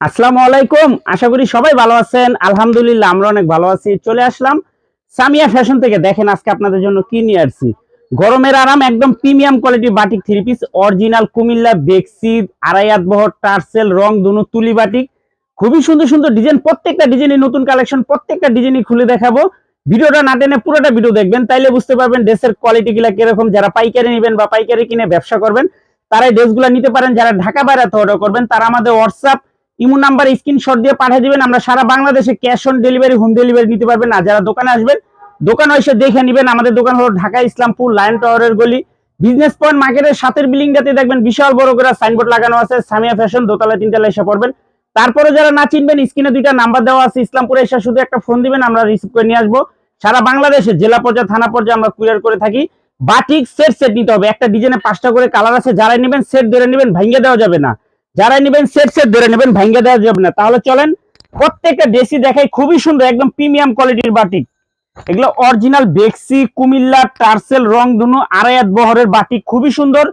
আসসালামু আলাইকুম। আশা করি সবাই ভালো আছেন। আলহামদুলিল্লাহ, আমরা অনেক ভালো আছি। চলে আসলাম সামিয়া ফ্যাশন থেকে। দেখেন আজকে আপনাদের জন্য কি নিয়ে আসছি। গরমের আরাম, একদম premium quality batik three piece, original Comilla বেক্সি আড়াইয়াত বহর, টার্সেল, রং দুনো, তুলি বাটিক। খুবই সুন্দর সুন্দর ডিজাইন, প্রত্যেকটা ডিজাইনই নতুন কালেকশন, প্রত্যেকটা ডিজাইনই খুলে দেখাবো। ভিডিওটা না টেনে পুরোটা ভিডিও দেখবেন, তাইলে বুঝতে পারবেন ড্রেসের কোয়ালিটি গুলা কীরকম। যারা পাইকারি নেবেন বা পাইকারি কিনে ব্যবসা করবেন তারা এই ড্রেসগুলো নিতে পারেন। যারা ঢাকা বাইরে অর্ডার করবেন, তারা আমাদের হোয়াটসঅ্যাপ ইমো নাম্বার স্ক্রিনশট দিয়ে পাঠিয়ে দিবেন। আমরা সারা বাংলাদেশে cash on delivery home delivery নিতে পারবেন। আর যারা দোকানে আসবেন, দোকানে এসে দেখে নেবেন। আমাদের দোকান হলো ঢাকা ইসলামপুর লায়ন টাওয়ারের গলি। বিজনেস পয়েন্ট মার্কেটের সাথের বিল্ডিংটাতে দেখবেন বিশাল বড় করে সাইনবোর্ড লাগানো আছে। সামিয়া ফ্যাশন দোতলা তিনতলা এসে পড়বেন তারপরে যারা না চিনবেন স্ক্রিনে দুইটা নাম্বার দেওয়া আছে। ইসলামপুরে এসে শুধু একটা ফোন দিবেন, আমরা রিসিভ করে নিয়ে আসব। সারা বাংলাদেশে, জেলা পর্যায়ে, থানা পর্যায়ে আমরা কুরিয়ার করে থাকি। বাটিক সেট সেট নিতে হবে। একটা ডিজাইনে পাঁচটা করে কালার আছে, যারাই নেবেন সেট ধরে নেবেন, ভাঙ্গে দেওয়া যাবে না। যারাই নেবেন সেট সেট ধরে নেবেন, ভাঙ্গে দেওয়া যাবে না। তাহলে চলেন, প্রত্যেকটা দেশি দেখাই খুবই সুন্দর, একদম প্রিমিয়াম কোয়ালিটির বাটিক। এগুলো অরিজিনাল বেক্সি, কুমিল্লা, টার্সেল রং দুনো আড়াইয়াত বহরের বাটিক, খুবই সুন্দর।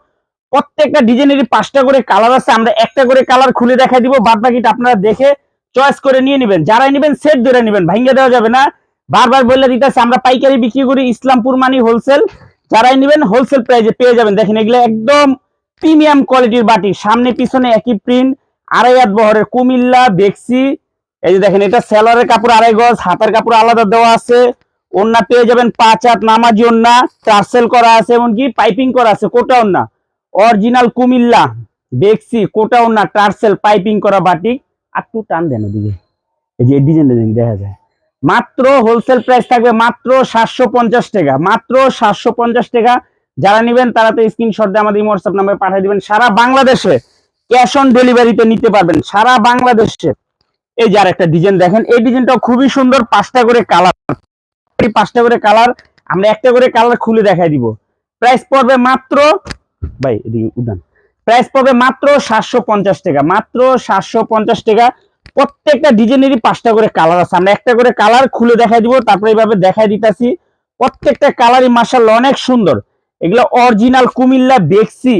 প্রত্যেকটা ডিজাইনেরই পাঁচটা করে কালার আছে, আমরা একটা করে কালার খুলে দেখাই দিব বাদ বাকিটা আপনারা দেখে চয়েস করে নিয়ে নেবেন। যারাই নেবেন সেট ধরে নেবেন, ভাঙ্গে দেওয়া যাবে না। বারবার বলে দিতেছে, আমরা পাইকারি বিক্রি করি, ইসলামপুর মানি হোলসেল যারাই নেবেন হোলসেল প্রাইজে পেয়ে যাবেন। দেখেন এগুলো একদম প্রিমিয়াম কোয়ালিটির বাটি। সামনে পিছনে একই প্রিন্ট আড়াই হাত বহরের কুমিল্লা, বেক্সি। এই যে দেখেন, এটা সেলরের কাপড় আড়াই গজ, হাতের কাপড় আলাদা দেওয়া আছে। ওন্না পেয়ে যাবেন পাঁচ হাত নামাজি ওন্না টার্সেল করা আছে, এমনকি পাইপিং করা আছে, কোটা ওন্না অরিজিনাল কুমিল্লা, বেক্সি, কোটা ওন্না টার্সেল, পাইপিং করা বাটি। আর একটু টান দেন ওদিকে। এই যে ডিজাইন ডিজাইন দেখা যায়। মাত্র হোলসেল প্রাইস থাকবে মাত্র সাতশো পঞ্চাশ টাকা। মাত্র সাতশো পঞ্চাশ টাকা। যারা নেবেন তারা তো স্ক্রিনশট দিয়ে আমাদের হোয়াটসঅ্যাপ নাম্বারে পাঠিয়ে দিবেন। সারা বাংলাদেশে ক্যাশ অন ডেলিভারিতে নিতে পারবেন। সারা বাংলাদেশে। এই যে আর একটা ডিজাইন দেখেন, এই ডিজাইনটা খুবই সুন্দর, পাঁচটা করে কালার পাঁচটা করে কালার আমরা একটা করে কালার খুলে দেখাই দিব। প্রাইস পড়বে মাত্র, ভাই এদিকে উদান প্রাইস পড়বে মাত্র সাতশো পঞ্চাশ টাকা। মাত্র সাতশো পঞ্চাশ টাকা। প্রত্যেকটা ডিজাইনেরই পাঁচটা করে কালার আছে। আমরা একটা করে কালার খুলে দেখাই দিব, তারপরে এইভাবে দেখাই দিতেছি। প্রত্যেকটা কালারই মার্শাল অনেক সুন্দর। এগুলো অরিজিনাল কুমিল্লা বেক্সি,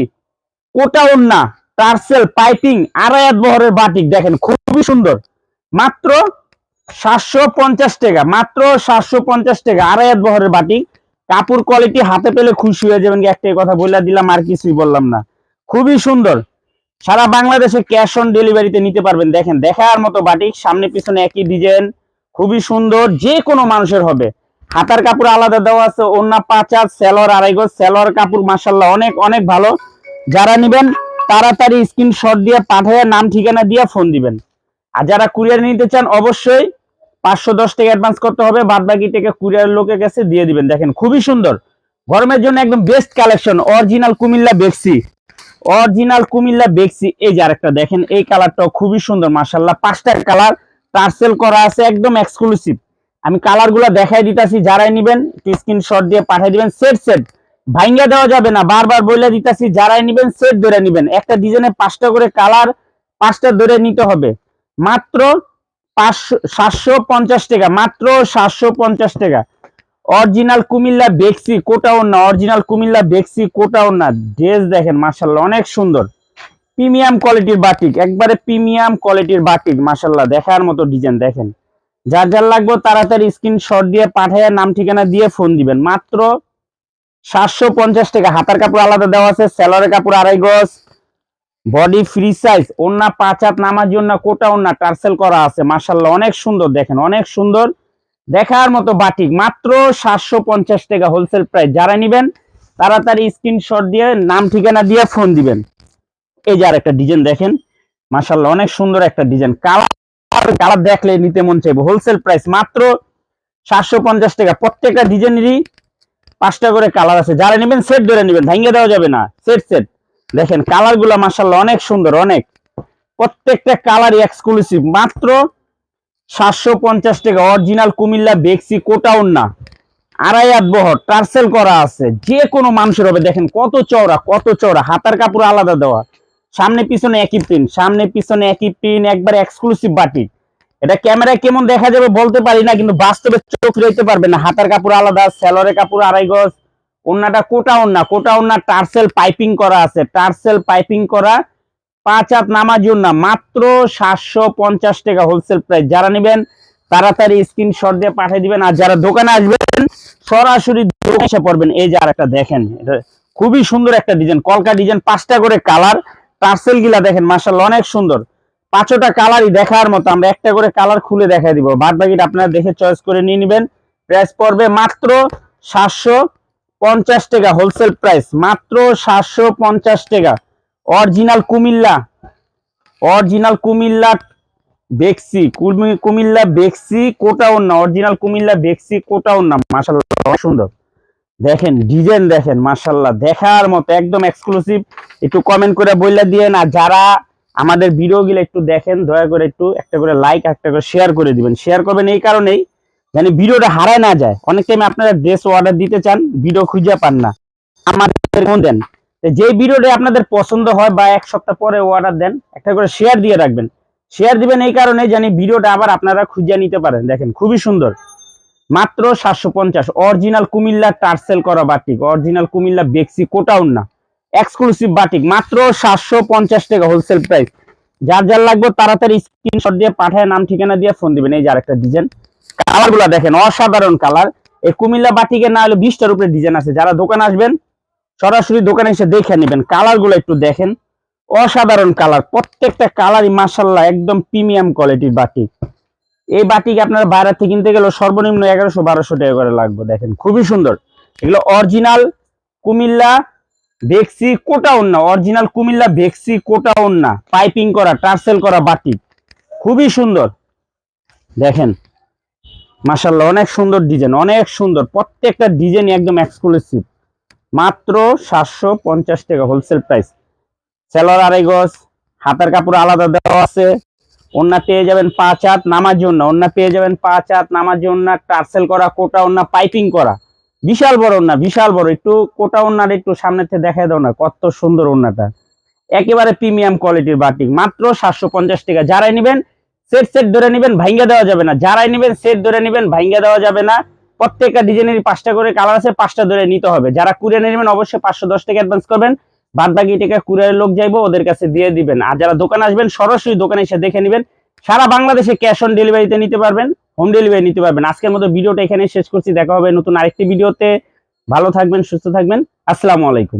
কোটা ওন্না টার্সেল, পাইপিং, আড়াইয়াত বহরের বাটিক, দেখেন খুবই সুন্দর। মাত্র সাতশো পঞ্চাশ টাকা, মাত্র সাতশো পঞ্চাশ টাকা, আড়াইয়াত বহরের বাটিক। কাপড় কোয়ালিটি হাতে পেলে খুশি হয়ে যাবেন একটাই কথা বলে দিলাম, আর কিছুই বললাম না। খুবই সুন্দর। সারা বাংলাদেশে ক্যাশ অন ডেলিভারিতে নিতে পারবেন। দেখেন, দেখার মতো বাটিক, সামনে পিছনে একই ডিজাইন খুবই সুন্দর, যে কোনো মানুষের হবে। হাতার কাপড় আলাদা দেওয়া আছে অন্য পাঁচা সেলর আড়াই গজ সেলর কাপড় মাসাল্লাহ অনেক অনেক ভালো। যারা নিবেন, তাড়াতাড়ি স্ক্রিনশট দিয়ে পাঠিয়ে নাম, ঠিকানা দিয়ে ফোন দিবেন। আর যারা কুরিয়ার নিতে চান, অবশ্যই পাঁচশো দশ টাকা অ্যাডভান্স করতে হবে, বাদ বাকি টাকা কুরিয়ার লোকের কাছে দিয়ে দিবেন। দেখেন, খুবই সুন্দর। গরমের জন্য একদম বেস্ট কালেকশন অরিজিনাল কুমিল্লা বেক্সি অরিজিনাল কুমিল্লা বেক্সি। এই যে আরেকটা দেখেন, এই কালারটাও খুবই সুন্দর মার্শাল্লাহ পাঁচটা কালার টার্সেল করা আছে একদম এক্সক্লুসিভ আমি কালারগুলা দেখাই দিতাছি, যারাই নিবেন স্ক্রিনশট দিয়ে পাঠিয়ে দিবেন সেট সেট ভাঙ্গা দেওয়া যাবে না, বারবার বলে দিতাছি, যারাই নিবেন সেট ধরে নিবেন। একটা ডিজাইনে পাঁচটা করে কালার, পাঁচটা ধরে নিতে হবে। মাত্র পাঁচশো, সাতশো পঞ্চাশ টাকা, মাত্র সাতশো পঞ্চাশ টাকা। অরিজিনাল কুমিল্লা বেক্সি, কোটাও না, অরিজিনাল কুমিল্লা বেক্সি, কোটাও না। ড্রেস দেখেন মার্শাল্লাহ অনেক সুন্দর। প্রিমিয়াম কোয়ালিটির বাটিক, একবারে প্রিমিয়াম কোয়ালিটির বাটিক মার্শাল্লাহ দেখার মতো ডিজাইন দেখেন। যার যার লাগবে তাড়াতাড়ি স্ক্রিনশট দিয়ে পাঠিয়ে নাম ঠিকানা দিয়ে ফোন দিবেন। মাত্র সাতশো পঞ্চাশ টাকা। হাতার কাপড় আলাদা দেওয়া আছে সেলরের কাপড় আড়াই গজ বডি ফ্রি সাইজ ওন্না পাঁচ হাত নামার জন্য কোটা ওন্না টার্সেল করা আছে মার্শাল্লাহ অনেক সুন্দর, দেখেন, অনেক সুন্দর। দেখার মতো বাটিক মাত্র সাতশো পঞ্চাশ টাকা হোলসেল প্রাইস যারা নিবেন, তাড়াতাড়ি স্ক্রিনশট দিয়ে, নাম ঠিকানা দিয়ে ফোন দিবেন। এই যে আর একটা ডিজাইন দেখেন। মার্শাল্লাহ অনেক সুন্দর একটা ডিজাইন কালার কালার দেখলে নিতে মন চাইবে। হোলসেল প্রাইস মাত্র সাতশো পঞ্চাশ টাকা। প্রত্যেকটা ডিজাইনেরই পাঁচটা করে কালার আছে। যারা নেবেন সেট ধরে নেবেন। ভাঙ্গে দেওয়া যাবে না। সেট সেট দেখেন কালারগুলা মার্শাল্লাহ অনেক সুন্দর, অনেক। প্রত্যেকটা কালারই এক্সক্লুসিভ মাত্র সাতশো পঞ্চাশ টাকা অরিজিনাল কুমিল্লা বেক্সি কোটাউন না। আড়াই হাত বহর টার্সেল করা আছে। যে কোনো মানুষের হবে। দেখেন কত চওড়া কত চওড়া। হাতার কাপড় আলাদা দেওয়া। সামনে পিছনে একই প্রিন্ট সামনে পিছনে একই প্রিন্ট একবার এক্সক্লুসিভ বাটি। এটা ক্যামেরায় কেমন দেখা যাবে বলতে পারি না, কিন্তু বাস্তবে চোখ রইতে পারবে না। হাতার কাপড় আলাদা সেলরের কাপড় আড়াই গজ। ওন্নাটা কোটা ওন্না কোটা ওন্না টার্সেল পাইপিং করা আছে। টার্সেল পাইপিং করা পাঁচ হাত নামার জন্য মাত্র সাতশো পঞ্চাশ টাকা হোলসেল প্রাইস যারা নেবেন, তাড়াতাড়ি স্ক্রিনশট দিয়ে পাঠিয়ে দিবেন। আর যারা দোকানে আসবেন, সরাসরি এসে পড়বেন। এই যে আর একটা দেখেন খুবই সুন্দর একটা ডিজাইন কলকা ডিজাইন পাঁচটা করে কালার টার্সেল গিলা দেখেন মার্শাল অনেক সুন্দর। পাঁচটা কালারই দেখার মতো। আমরা একটা করে কালার খুলে দেখা দিব। বাদ বাকিটা আপনারা দেখে চয়েস করে নিয়ে নেবেন। প্রাইস পড়বে মাত্র সাতশো পঞ্চাশ টাকা হোলসেল প্রাইস মাত্র সাতশো পঞ্চাশ টাকা। অরিজিনাল কুমিল্লা অরিজিনাল কুমিল্লা বেক্সি, কুমি- কুমিল্লা বেক্সি কোটা না, অরিজিনাল কুমিল্লা বেক্সি কোটা না মাশাল্লাহ সুন্দর। দেখেন, ডিজাইন দেখেন মাশাল্লাহ দেখার মতো, একদম এক্সক্লুসিভ একটু কমেন্ট করে বললে দিয়ে না, যারা আমাদের ভিডিও গুলো একটু দেখেন, দয়া করে একটু একটা করে লাইক একটা করে শেয়ার করে দিবেন। শেয়ার করবেন এই কারণেই মানে ভিডিওটা হারায় না যায়। অনেক টাইম আপনারা ড্রেস অর্ডার দিতে চান, ভিডিও খুঁজে পান না। আমাদের দেন যে ভিডিওটা আপনাদের পছন্দ হয় বা এক সপ্তাহ পরে অর্ডার দেন, একটা করে শেয়ার দিয়ে রাখবেন। শেয়ার দিবেন এই কারণে জানি ভিডিওটা আবার আপনারা খুঁজে নিতে পারেন। দেখেন, খুবই সুন্দর। মাত্র সাতশো পঞ্চাশ। অরিজিনাল কুমিল্লা টার্সেল করা বাটিক অরিজিনাল কুমিল্লা বেক্সি কোটাউন না। এক্সক্লুসিভ বাটিক মাত্র সাতশো পঞ্চাশ টাকা হোলসেল প্রাইস যার যার লাগবে তাড়াতাড়ি স্ক্রিনশট দিয়ে পাঠায়, নাম, ঠিকানা দিয়ে ফোন দিবেন। এই যে আরেকটা ডিজাইন কালারগুলা দেখেন, অসাধারণ কালার এই কুমিল্লা বাটিকে না হলে বিশটার উপরে ডিজাইন আছে। যারা দোকান আসবেন সরাসরি দোকানে এসে দেখে নেবেন কালারগুলো একটু দেখেন। অসাধারণ কালার প্রত্যেকটা কালারই মাসাল্লাহ একদম প্রিমিয়াম কোয়ালিটির বাটিক। এই বাটিক আপনার বাইরে থেকে কিনতে গেলে সর্বনিম্ন এগারোশো বারোশো টাকা করে লাগবে, দেখেন, খুবই সুন্দর। এগুলো অরিজিনাল কুমিল্লা বেক্সি কোটা ওন্না অরিজিনাল কুমিল্লা বেক্সি কোটা ওন্না পাইপিং করা, টার্সেল করা বাটিক, খুবই সুন্দর। দেখেন মাসাল্লাহ অনেক সুন্দর ডিজাইন অনেক সুন্দর, প্রত্যেকটা ডিজাইন একদম এক্সক্লুসিভ মাত্র সাতশো পঞ্চাশ টাকা হোলসেল প্রাইস সেলর আড়াই গজ, হাতের কাপড় আলাদা দেওয়া আছে। ওন্না পেয়ে যাবেন পাঁচ হাত নামার জন্য। ওন্না পেয়ে যাবেন পাঁচ হাত নামার জন্য টার্সেল করা, কোটা ওন্না পাইপিং করা। বিশাল বড় ওন্না বিশাল বড়। একটু কোটা ওন্নার একটু সামনে থেকে দেখাই দাও না, কত সুন্দর ওন্নাটা একেবারে প্রিমিয়াম কোয়ালিটির বাটিক মাত্র সাতশো পঞ্চাশ টাকা। যারাই নেবেন সেট সেট ধরে নেবেন, ভাঙ্গা দেওয়া যাবে না। যারাই নেবেন সেট ধরে নেবেন, ভাঙ্গা দেওয়া যাবে না। প্রত্যেকটা ডিজাইনের পাঁচটা করে কালার আছে, পাঁচটা ধরে নিতে হবে। যারা কুরিয়ার নেবেন, অবশ্যই পাঁচশো দশ টাকা অ্যাডভান্স করবেন। বাদ বাকি টাকা কুরিয়ারের লোক যাইবো, ওদের কাছে দিয়ে দিবেন। আর যারা দোকানে আসবেন, সরাসরি দোকানে এসে দেখে নেবেন। সারা বাংলাদেশে ক্যাশ অন ডেলিভারিতে নিতে পারবেন হোম ডেলিভারি নিতে পারবেন। আজকের মতো ভিডিওটা এখানে শেষ করছি। দেখা হবে নতুন আরেকটি ভিডিওতে। ভালো থাকবেন, সুস্থ থাকবেন। আসসালামু আলাইকুম।